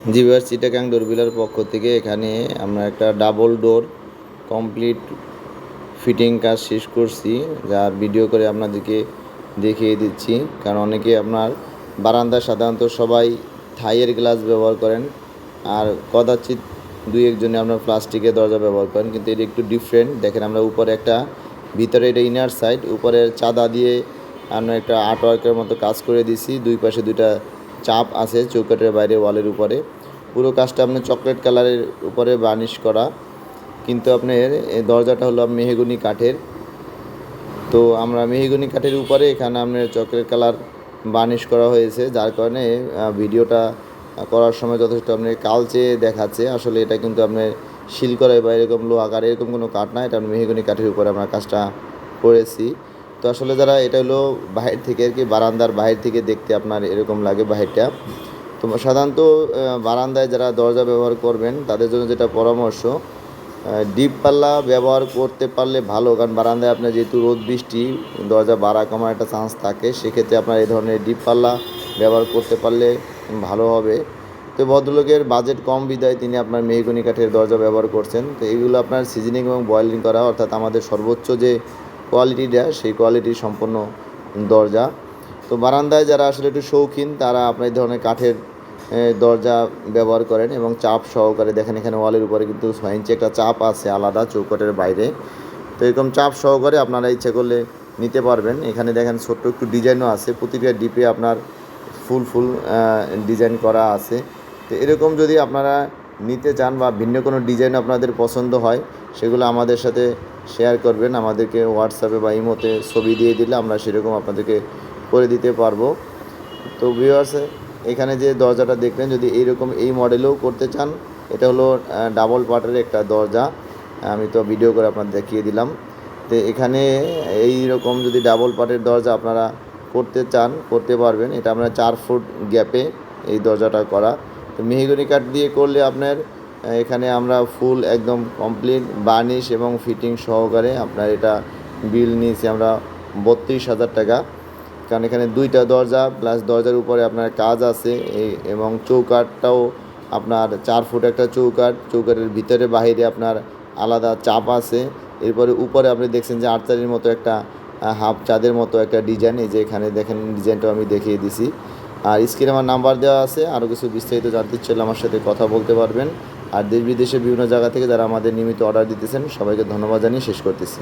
জিভার চিটাগাং ডোরবিলার পক্ষ থেকে এখানে আমরা একটা ডাবল ডোর কমপ্লিট ফিটিং কাজ শেষ করছি, যার ভিডিও করে আপনাদেরকে দেখিয়ে দিচ্ছি। কারণ অনেকে আপনার বারান্দায় সাধারণত সবাই থাইয়ের গ্লাস ব্যবহার করেন, আর কদাচিৎ দুই একজনে আপনার প্লাস্টিকের দরজা ব্যবহার করেন, কিন্তু এটা একটু ডিফারেন্ট দেখেন আমরা উপরে একটা, ভিতরে এটা ইনার সাইড উপরের চাঁদা দিয়ে আমরা একটা আর্ট ওয়ার্কের মতো কাজ করে দিছি, দুই পাশে দুইটা চাপ আছে চৌকাটের বাইরে ওয়ালের উপরে। পুরো কাজটা আপনার চকলেট কালারের উপরে বার্নিশ করা। কিন্তু আপনার দরজাটা হলো মেহেগুনি কাঠের। তো আমরা মেহেগুনি কাঠের উপরে এখানে আপনার চকলেট কালার বার্নিশ করা হয়েছে, যার কারণে ভিডিওটা করার সময় যথেষ্ট আপনার কালচে দেখাচ্ছে। আসলে এটা কিন্তু আপনার শিল করে বা এরকম লো আকার এরকম কোনো কাঠ না। এটা মেহেগুনি কাঠের উপরে আমরা কাজটা করেছি। তো আসলে যারা এটা হলো বাহির থেকে আর কি, বারান্দার বাহির থেকে দেখতে আপনার এরকম লাগে বাহিরটা। তো সাধারণত বারান্দায় যারা দরজা ব্যবহার করবেন, তাদের জন্য যেটা পরামর্শ ডিপ পাল্লা ব্যবহার করতে পারলে ভালো, কারণ বারান্দায় আপনার যেহেতু রোদ, বৃষ্টি, দরজা বাড়া কমার একটা চান্স থাকে, সেক্ষেত্রে আপনার এই ধরনের ডিপ পাল্লা ব্যবহার করতে পারলে ভালো হবে। তো ভদ্রলোকের বাজেট কম বিদায় তিনি আপনার মেহগনি কাঠের দরজা ব্যবহার করছেন। তো এইগুলো আপনার সিজনিং এবং বয়েলিং করা, অর্থাৎ আমাদের সর্বোচ্চ যে কোয়ালিটিটা সেই কোয়ালিটি সম্পন্ন দরজা। তো বারান্দায় যারা আসলে একটু শৌখিন, তারা আপনার এই ধরনের কাঠের দরজা ব্যবহার করেন এবং চাপ সহকারে দেখেন এখানে ওয়ালের উপরে কিন্তু ইঞ্চি একটা চাপ আছে আলাদা চৌকটের বাইরে। তো এরকম চাপ সহকারে আপনারা ইচ্ছে করলে নিতে পারবেন। এখানে দেখেন ছোট্ট একটু ডিজাইনও আছে, প্রতিটা ডিপে আপনার ফুল ফুল ডিজাইন করা আছে। তো এরকম যদি আপনারা নিতে চান বা ভিন্ন কোনো ডিজাইন আপনাদের পছন্দ হয় সেগুলো আমাদের সাথে শেয়ার করবেন। আমাদেরকে হোয়াটসঅ্যাপে বা ইমোতে ছবি দিয়ে দিলে আমরা সেরকম আপনাদেরকে করে দিতে পারব। তো ভিউয়ার্স এখানে যে দরজাটা দেখলেন যদি এইরকম এই মডেলেও করতে চান, এটা হলো ডাবল পার্টের একটা দরজা। আমি তো ভিডিও করে আপনাদের দেখিয়ে দিলাম। তো এখানে এই রকম যদি ডাবল পার্টের দরজা আপনারা করতে চান, করতে পারবেন। এটা আপনার চার ফুট গ্যাপে এই দরজাটা করা। তো মেহগনি কাঠ দিয়ে করলে আপনার এখানে আমরা ফুল একদম কমপ্লিট বার্নিশ এবং ফিটিং সহকারে আপনার এটা বিল নিয়েছি আমরা বত্রিশ হাজার টাকা। কারণ এখানে দুইটা দরজা প্লাস দরজার উপরে আপনার কাজ আছে এবং চৌকাঠটাও আপনার চার ফুট একটা চৌকাঠ, চৌকাঠের ভিতরে বাহিরে আপনার আলাদা চাপ আছে। এরপরে উপরে আপনি দেখছেন যে আটচারির মতো একটা হাফ চাঁদের মতো একটা ডিজাইন, এই যে এখানে দেখেন ডিজাইনটাও আমি দেখিয়ে দিছি। আর স্ক্রিনে আমার নাম্বার দেওয়া আছে, আরও কিছু বিস্তারিত জানতে চাইলে আমার সাথে কথা বলতে পারবেন। আর দেশ বিদেশে বিভিন্ন জায়গা থেকে যারা আমাদের নিয়মিত অর্ডার দিতেছেন, সবাইকে ধন্যবাদ জানিয়ে শেষ করতেছি।